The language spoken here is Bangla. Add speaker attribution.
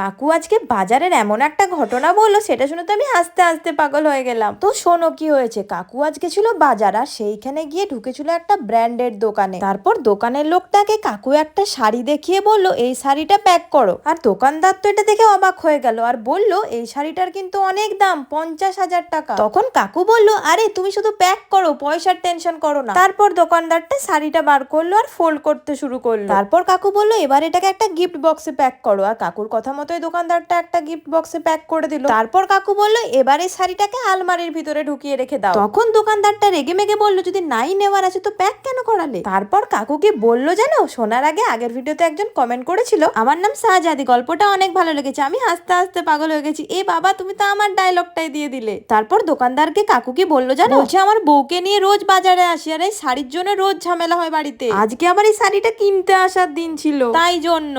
Speaker 1: কাকু আজকে বাজারের এমন একটা ঘটনা বলল, সেটা শুনে তো আমি হাসতে হাসতে পাগল হয়ে গেলাম। তো শোনো কি হয়েছে? কাকু আজকে ছিল বাজার, আর সেইখানে গিয়ে ঢুকেছিল একটা ব্র্যান্ডের দোকানে। তারপর দোকানের লোকটাকে কাকু একটা শাড়ি দেখিয়ে বলল, এই শাড়িটা প্যাক করো। আর দোকানদার তো এটা দেখে অবাক হয়ে গেল আর বলল, এই শাড়িটার কিন্তু অনেক দাম, পঞ্চাশ হাজার টাকা। তখন কাকু বলল, আরে, তুমি শুধু প্যাক করো, পয়সার টেনশন করো না। তারপর দোকানদারটা শাড়িটা বার করল আর ফোল্ড করতে শুরু করল। তারপর কাকু বলল, এবার এটাকে একটা গিফট বক্সে প্যাক করো। আর কাকুর কথা মতোই দোকানদারটা একটা গিফট বক্সে প্যাক করে দিল। তারপর কাকু বলল, এবার এই শাড়িটাকে আলমারির ভিতরে ঢুকিয়ে রেখে দাও। তখন দোকানদারটা রেগে মেগে বলল, যদি নাই নেওয়ার আছে তো প্যাক কেন করালে? তারপর কাকুকে বলল, জানো, শোনার আগে আগের ভিডিওতে একজন কমেন্ট করেছিল, আমার নাম শাহজাদি, গল্পটা অনেক ভালো লেগেছে, আমি হাসতে হাসতে পাগল হয়ে গেছি। এ বাবা, তুমি তো আমার ডায়লগটাই দিয়ে দিলে। তারপর দোকানদারকে কাকুকে বলল, জানো, বলছে, আমার বউকে নিয়ে রোজ বাজারে আসি, আর এই শাড়ির জন্য রোজ ঝামেলা হয় বাড়িতে। আজকে আবার এই শাড়িটা কিনতে আসার দিন ছিল। তাই জন্য।